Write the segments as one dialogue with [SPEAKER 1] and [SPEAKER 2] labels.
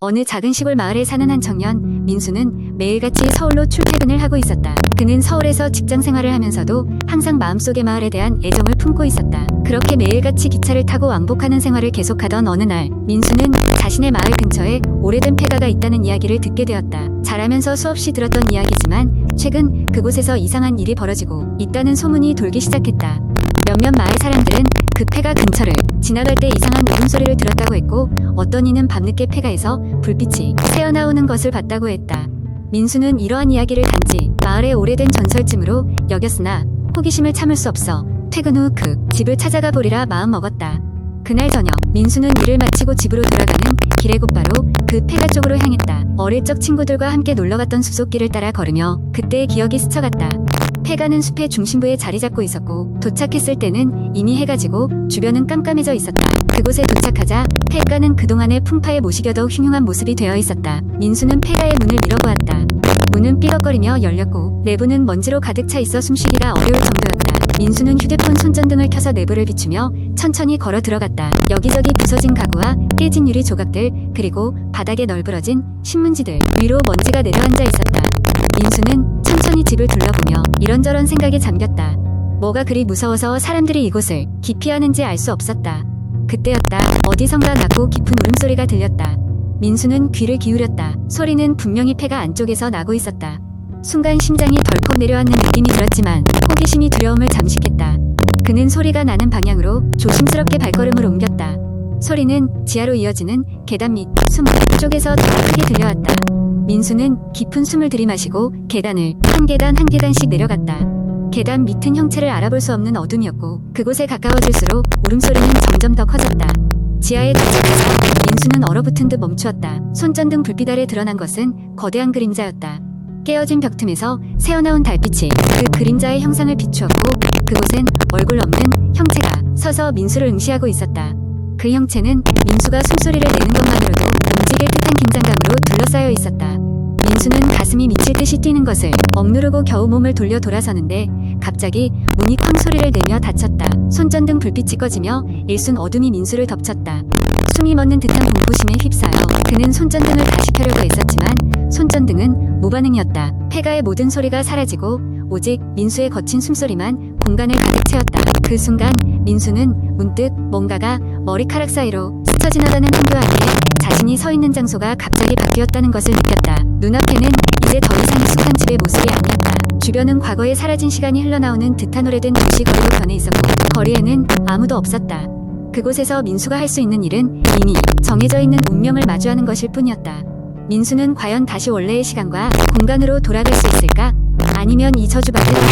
[SPEAKER 1] 어느 작은 시골 마을에 사는 한 청년 민수는 매일같이 서울로 출퇴근을 하고 있었다. 그는 서울에서 직장 생활을 하면서도 항상 마음속에 마을에 대한 애정을 품고 있었다. 그렇게 매일같이 기차를 타고 왕복하는 생활을 계속하던 어느 날 민수는 자신의 마을 근처에 오래된 폐가가 있다는 이야기를 듣게 되었다. 자라면서 수없이 들었던 이야기지만 최근 그곳에서 이상한 일이 벌어지고 있다는 소문이 돌기 시작했다. 몇몇 마을 사람들은 그 폐가 근처를 지나갈 때 이상한 울음소리를 들었다고 했고 어떤 이는 밤늦게 폐가에서 불빛이 새어나오는 것을 봤다고 했다. 민수는 이러한 이야기를 단지 마을의 오래된 전설쯤으로 여겼으나 호기심을 참을 수 없어 퇴근 후 그 집을 찾아가 보리라 마음먹었다. 그날 저녁 민수는 일을 마치고 집으로 돌아가는 길에 곧바로 그 폐가 쪽으로 향했다. 어릴 적 친구들과 함께 놀러갔던 숲속길을 따라 걸으며 그때의 기억이 스쳐갔다. 폐가는 숲의 중심부에 자리 잡고 있었고 도착했을 때는 이미 해가 지고 주변은 깜깜해져 있었다. 그곳에 도착하자 폐가는 그동안의 풍파에 못 이겨도 흉흉한 모습이 되어 있었다. 민수는 폐가의 문을 밀어보았다. 문은 삐걱거리며 열렸고 내부는 먼지로 가득 차 있어 숨쉬기가 어려울 정도였다. 민수는 휴대폰 손전등을 켜서 내부를 비추며 천천히 걸어 들어갔다. 여기저기 부서진 가구와 깨진 유리 조각들 그리고 바닥에 널브러진 신문지들 위로 먼지가 내려앉아 있었다. 민수는 천천히 집을 둘러보며 이런저런 생각에 잠겼다. 뭐가 그리 무서워서 사람들이 이곳을 기피하는지 알 수 없었다. 그때였다. 어디선가 낮고 깊은 울음소리가 들렸다. 민수는 귀를 기울였다. 소리는 분명히 폐가 안쪽에서 나고 있었다. 순간 심장이 덜컥 내려앉는 느낌이 들었지만 호기심이 두려움을 잠식했다. 그는 소리가 나는 방향으로 조심스럽게 발걸음을 옮겼다. 소리는 지하로 이어지는 계단 밑숨 쪽에서 더 크게 들려왔다. 민수는 깊은 숨을 들이마시고 계단을 한 계단 한 계단씩 내려갔다. 계단 밑은 형체를 알아볼 수 없는 어둠이었고 그곳에 가까워질수록 울음소리는 점점 더 커졌다. 지하에 도착해서 민수는 얼어붙은 듯 멈추었다. 손전등 불빛 아래 드러난 것은 거대한 그림자였다. 깨어진 벽 틈에서 새어나온 달빛이 그 그림자의 형상을 비추었고 그곳엔 얼굴 없는 형체가 서서 민수를 응시하고 있었다. 그 형체는 민수가 숨소리를 내는 것만으로도 움직일 듯한 긴장감으로 둘러싸여 있었다. 민수는 가슴이 미칠 듯이 뛰는 것을 억누르고 겨우 몸을 돌려 돌아서는데 갑자기 문이 쾅 소리를 내며 닫혔다. 손전등 불빛이 꺼지며 일순 어둠이 민수를 덮쳤다. 숨이 멎는 듯한 공포심에 휩싸여 그는 손전등을 다시 켜려고 했었지만 손전등은 무반응이었다. 폐가의 모든 소리가 사라지고 오직 민수의 거친 숨소리만 공간을 가득 채웠다. 그 순간 민수는 문득 뭔가가 머리카락 사이로 스쳐 지나가는 한교 안에 자신이 서 있는 장소가 갑자기 바뀌었다는 것을 느꼈다. 눈앞에는 이제 더 이상 익숙한 집의 모습이 아니었다. 주변은 과거에 사라진 시간이 흘러나오는 듯한 오래된 도시 거리로 변해 있었고 거리에는 아무도 없었다. 그곳에서 민수가 할 수 있는 일은 이미 정해져 있는 운명을 마주하는 것일 뿐이었다. 민수는 과연 다시 원래의 시간과 공간으로 돌아갈 수 있을까? 아니면 이 저주받은 한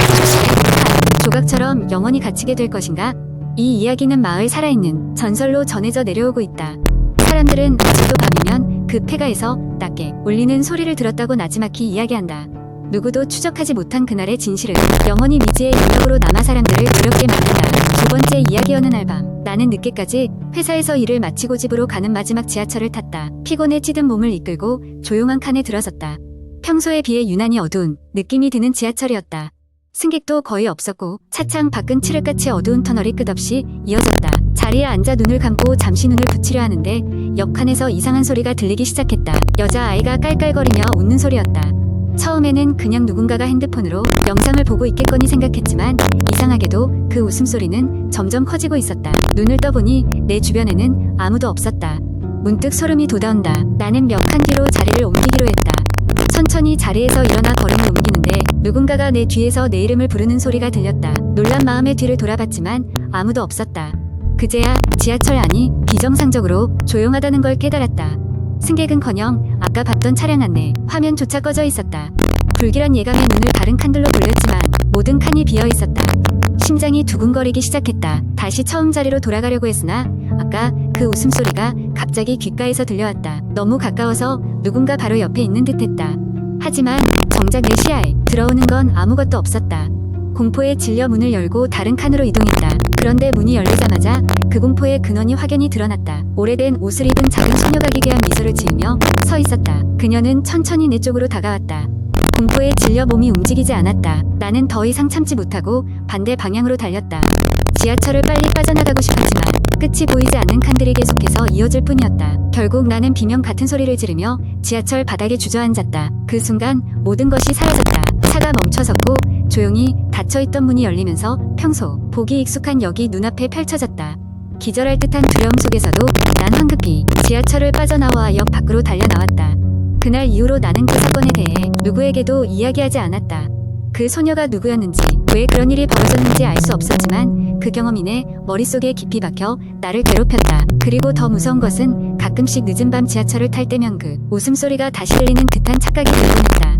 [SPEAKER 1] 조각처럼 영원히 갇히게 될 것인가? 이 이야기는 마을 살아있는 전설로 전해져 내려오고 있다. 사람들은 아직도 밤이면 그 폐가에서 낮게 울리는 소리를 들었다고 나지막히 이야기한다. 누구도 추적하지 못한 그날의 진실은 영원히 미지의 영역으로 남아 사람들을 두렵게 만든다. 두 번째 이야기 어느 날 밤, 나는 늦게까지 회사에서 일을 마치고 집으로 가는 마지막 지하철을 탔다. 피곤에 찌든 몸을 이끌고 조용한 칸에 들어섰다. 평소에 비해 유난히 어두운 느낌이 드는 지하철이었다. 승객도 거의 없었고 차창 밖은 칠흑같이 어두운 터널이 끝없이 이어졌다. 자리에 앉아 눈을 감고 잠시 눈을 붙이려 하는데 옆칸에서 이상한 소리가 들리기 시작했다. 여자아이가 깔깔거리며 웃는 소리였다. 처음에는 그냥 누군가가 핸드폰으로 영상을 보고 있겠거니 생각했지만 이상하게도 그 웃음소리는 점점 커지고 있었다. 눈을 떠보니 내 주변에는 아무도 없었다. 문득 소름이 돋아온다. 나는 몇 칸 뒤로 자리를 옮기기로 했다. 천천히 자리에서 일어나 걸음을 옮기는데 누군가가 내 뒤에서 내 이름을 부르는 소리가 들렸다. 놀란 마음에 뒤를 돌아봤지만 아무도 없었다. 그제야 지하철 안이 비정상적으로 조용하다는 걸 깨달았다. 승객은커녕 아까 봤던 차량 안내 화면조차 꺼져 있었다. 불길한 예감에 눈을 다른 칸들로 돌렸지만 모든 칸이 비어 있었다. 심장이 두근거리기 시작했다. 다시 처음 자리로 돌아가려고 했으나 아까 그 웃음소리가 갑자기 귓가에서 들려왔다. 너무 가까워서 누군가 바로 옆에 있는 듯했다. 하지만 정작 내 시야에 들어오는 건 아무것도 없었다. 공포에 질려 문을 열고 다른 칸으로 이동했다. 그런데 문이 열리자마자 그 공포의 근원이 확연히 드러났다. 오래된 옷을 입은 작은 소녀가 기괴한 미소를 지으며 서 있었다. 그녀는 천천히 내 쪽으로 다가왔다. 공포에 질려 몸이 움직이지 않았다. 나는 더 이상 참지 못하고 반대 방향으로 달렸다. 지하철을 빨리 빠져나가고 싶었지만 끝이 보이지 않는 칸들이 계속해서 이어질 뿐이었다. 결국 나는 비명 같은 소리를 지르며 지하철 바닥에 주저앉았다. 그 순간 모든 것이 사라졌다. 차가 멈춰섰고 조용히 닫혀있던 문이 열리면서 평소 보기 익숙한 역이 눈앞에 펼쳐졌다. 기절할 듯한 두려움 속에서도 난 황급히 지하철을 빠져나와 역 밖으로 달려나왔다. 그날 이후로 나는 그 사건에 대해 누구에게도 이야기하지 않았다. 그 소녀가 누구였는지, 왜 그런 일이 벌어졌는지 알 수 없었지만 그 경험이 내 머릿속에 깊이 박혀 나를 괴롭혔다. 그리고 더 무서운 것은 가끔씩 늦은 밤 지하철을 탈 때면 그 웃음소리가 다시 들리는 듯한 착각이 들곤 했다.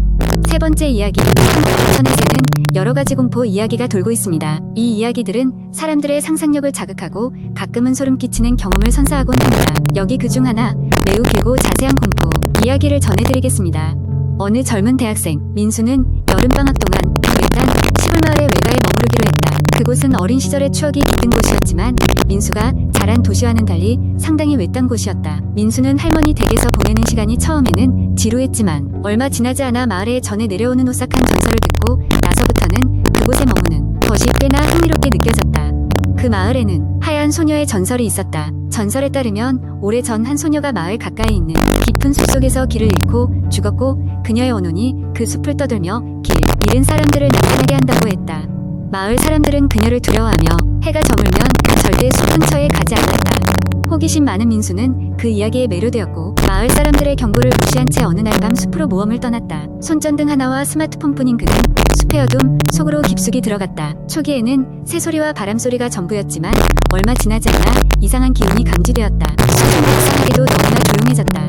[SPEAKER 1] 세 번째 이야기, 인터넷에는 여러 가지 공포 이야기가 돌고 있습니다. 이 이야기들은 사람들의 상상력을 자극하고 가끔은 소름 끼치는 경험을 선사하곤 합니다. 여기 그 중 하나 매우 길고 자세한 공포 이야기를 전해드리겠습니다. 어느 젊은 대학생 민수는 여름방학 동안 일단 시골마을의 외가에 머무르기로 했다. 그곳은 어린 시절의 추억이 깃든 곳이었지만 민수가 자란 도시와는 달리 상당히 외딴 곳이었다. 민수는 할머니 댁에서 보내는 시간이 처음에는 지루했지만 얼마 지나지 않아 마을에 전해 내려오는 오싹한 전설을 듣고 나서부터는 그곳에 머무는 것이 꽤나 흥미롭게 느껴졌다. 그 마을에는 하얀 소녀의 전설이 있었다. 전설에 따르면 오래전 한 소녀가 마을 가까이 있는 깊은 숲 속에서 길을 잃고 죽었고 그녀의 원혼이 그 숲을 떠돌며 길 잃은 사람들을 나타나게 한다고 했다. 마을 사람들은 그녀를 두려워하며 해가 저물면 절대 숲 근처에 가지. 호기심 많은 민수는 그 이야기에 매료되었고 마을 사람들의 경고를 무시한 채 어느 날 밤 숲으로 모험을 떠났다. 손전등 하나와 스마트폰뿐인 그는 숲의 어둠 속으로 깊숙이 들어갔다. 초기에는 새소리와 바람소리가 전부였지만 얼마 지나지 않아 이상한 기운이 감지되었다. 숲은 이상하게도 너무나 조용해졌다.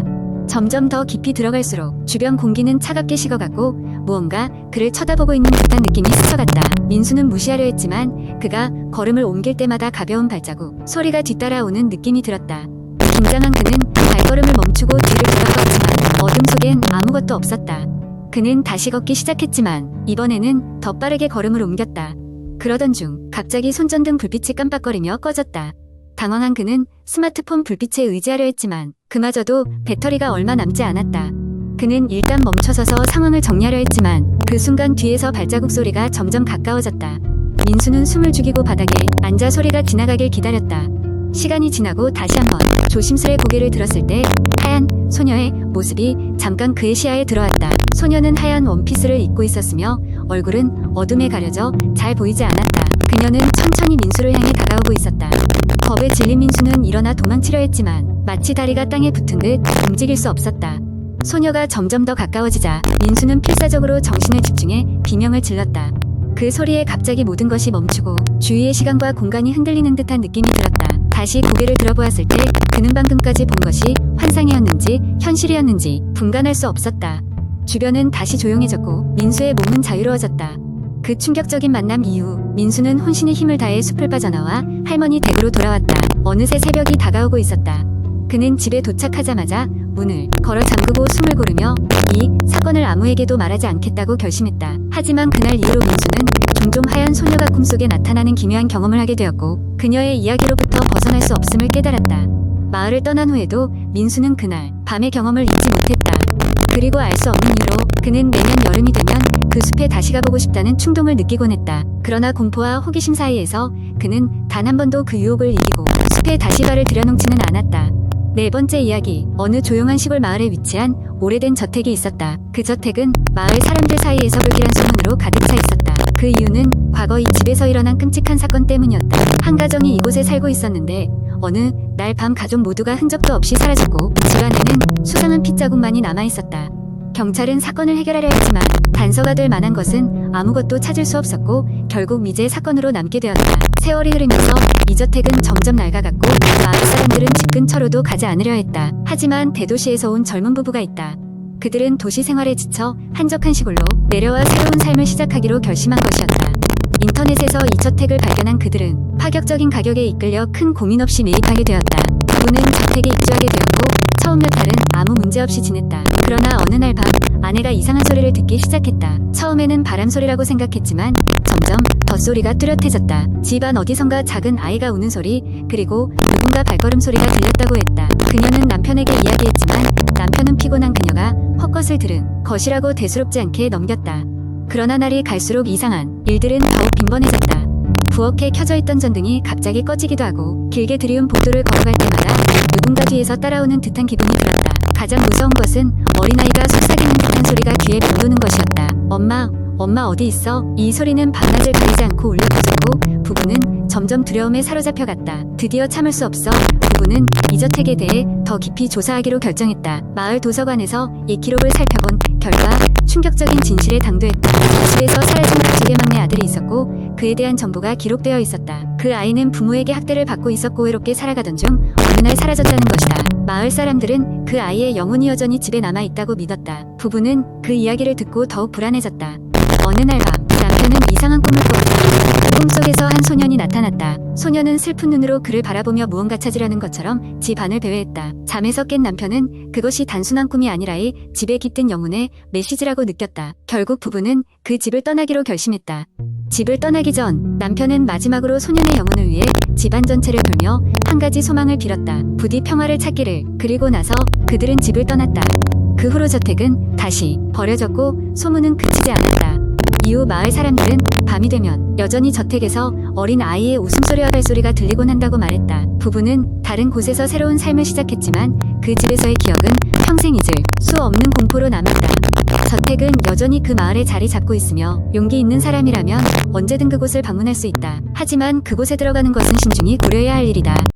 [SPEAKER 1] 점점 더 깊이 들어갈수록 주변 공기는 차갑게 식어갔고 무언가 그를 쳐다보고 있는 듯한 느낌이 스쳐갔다. 민수는 무시하려 했지만 그가 걸음을 옮길 때마다 가벼운 발자국, 소리가 뒤따라오는 느낌이 들었다. 긴장한 그는 발걸음을 멈추고 뒤를 돌아봤지만 어둠 속엔 아무것도 없었다. 그는 다시 걷기 시작했지만 이번에는 더 빠르게 걸음을 옮겼다. 그러던 중 갑자기 손전등 불빛이 깜빡거리며 꺼졌다. 당황한 그는 스마트폰 불빛에 의지하려 했지만 그마저도 배터리가 얼마 남지 않았다. 그는 일단 멈춰서서 상황을 정리하려 했지만 그 순간 뒤에서 발자국 소리가 점점 가까워졌다. 민수는 숨을 죽이고 바닥에 앉아 소리가 지나가길 기다렸다. 시간이 지나고 다시 한번 조심스레 고개를 들었을 때 하얀 소녀의 모습이 잠깐 그의 시야에 들어왔다. 소녀는 하얀 원피스를 입고 있었으며 얼굴은 어둠에 가려져 잘 보이지 않았다. 그녀는 천천히 민수를 향해 다가오고 있었다. 겁에 질린 민수는 일어나 도망치려 했지만 마치 다리가 땅에 붙은 듯 움직일 수 없었다. 소녀가 점점 더 가까워지자 민수는 필사적으로 정신을 집중해 비명을 질렀다. 그 소리에 갑자기 모든 것이 멈추고 주위의 시간과 공간이 흔들리는 듯한 느낌이 들었다. 다시 고개를 들어보았을 때 그는 방금까지 본 것이 환상이었는지 현실이었는지 분간할 수 없었다. 주변은 다시 조용해졌고 민수의 몸은 자유로워졌다. 그 충격적인 만남 이후 민수는 혼신의 힘을 다해 숲을 빠져나와 할머니 댁으로 돌아왔다. 어느새 새벽이 다가오고 있었다. 그는 집에 도착하자마자 문을 걸어 잠그고 숨을 고르며 이 사건을 아무에게도 말하지 않겠다고 결심했다. 하지만 그날 이후로 민수는 종종 하얀 소녀가 꿈속에 나타나는 기묘한 경험을 하게 되었고 그녀의 이야기로부터 벗어날 수 없음을 깨달았다. 마을을 떠난 후에도 민수는 그날 밤의 경험을 잊지 못했다. 그리고 알 수 없는 이유로 그는 매년 여름이 되면 그 숲에 다시 가보고 싶다는 충동을 느끼곤 했다. 그러나 공포와 호기심 사이에서 그는 단 한 번도 그 유혹을 이기고 숲에 다시 발을 들여놓지는 않았다. 네 번째 이야기. 어느 조용한 시골 마을에 위치한 오래된 저택이 있었다. 그 저택은 마을 사람들 사이에서 불길한 소문으로 가득 차 있었다. 그 이유는 과거 이 집에서 일어난 끔찍한 사건 때문이었다. 한 가정이 이곳에 살고 있었는데 어느 날 밤 가족 모두가 흔적도 없이 사라졌고 집안에는 수상한 핏자국만이 남아 있었다. 경찰은 사건을 해결하려 했지만 단서가 될 만한 것은 아무것도 찾을 수 없었고 결국 미제 사건으로 남게 되었다. 세월이 흐르면서 이 저택은 점점 낡아갔고 마을 사람들은 집 근처로도 가지 않으려 했다. 하지만 대도시에서 온 젊은 부부가 있다. 그들은 도시 생활에 지쳐 한적한 시골로 내려와 새로운 삶을 시작하기로 결심한 것이었다. 인터넷에서 이 저택을 발견한 그들은 파격적인 가격에 이끌려 큰 고민 없이 매입하게 되었다. 부부는 저택에 입주하게 되었고 처음 몇 달은 아무 문제 없이 지냈다. 그러나 어느 날 밤 아내가 이상한 소리를 듣기 시작했다. 처음에는 바람 소리라고 생각했지만 점점 덧소리가 뚜렷해졌다. 집안 어디선가 작은 아이가 우는 소리 그리고 누군가 발걸음 소리가 들렸다고 했다. 그녀는 남편에게 이야기했지만 남편은 피곤한 그녀가 헛것을 들은 것이라고 대수롭지 않게 넘겼다. 그러나 날이 갈수록 이상한 일들은 더욱 빈번해졌다. 부엌에 켜져 있던 전등이 갑자기 꺼지기도 하고 길게 들이운 복도를 걸어갈 때마다 누군가 뒤에서 따라오는 듯한 기분이 들었다. 가장 무서운 것은 어린아이가 속삭이는 듯한 소리가 귀에 맴도는 것이었다. 엄마, 엄마 어디 있어? 이 소리는 밤낮을 가리지 않고 울려 퍼졌고 부부는 점점 두려움에 사로잡혀갔다. 드디어 참을 수 없어 부부는 이 저택에 대해 더 깊이 조사하기로 결정했다. 마을 도서관에서 이 기록을 살펴본 결과 충격적인 진실에 당도했다. 집에서 사라진 가족의 막내 아들이 있었고 그에 대한 정보가 기록되어 있었다. 그 아이는 부모에게 학대를 받고 있었고 외롭게 살아가던 중 어느 날 사라졌다는 것이다. 마을 사람들은 그 아이의 영혼이 여전히 집에 남아 있다고 믿었다. 부부는 그 이야기를 듣고 더욱 불안해졌다. 어느 날 밤, 남편은 이상한 꿈을 꾸었다. 꿈속에서 한 소년이 나타났다. 소년은 슬픈 눈으로 그를 바라보며 무언가 찾으려는 것처럼 집 안을 배회했다. 잠에서 깬 남편은 그것이 단순한 꿈이 아니라 이 집에 깃든 영혼의 메시지라고 느꼈다. 결국 부부는 그 집을 떠나기로 결심했다. 집을 떠나기 전 남편은 마지막으로 소년의 영혼을 위해 집안 전체를 돌며 한 가지 소망을 빌었다. 부디 평화를 찾기를. 그리고 나서 그들은 집을 떠났다. 그 후로 저택은 다시 버려졌고 소문은 그치지 않았다. 이후 마을 사람들은 밤이 되면 여전히 저택에서 어린 아이의 웃음소리와 발소리가 들리곤 한다고 말했다. 부부는 다른 곳에서 새로운 삶을 시작했지만 그 집에서의 기억은 평생 잊을 수 없는 공포로 남았다. 저택은 여전히 그 마을에 자리 잡고 있으며 용기 있는 사람이라면 언제든 그곳을 방문할 수 있다. 하지만 그곳에 들어가는 것은 신중히 고려해야 할 일이다.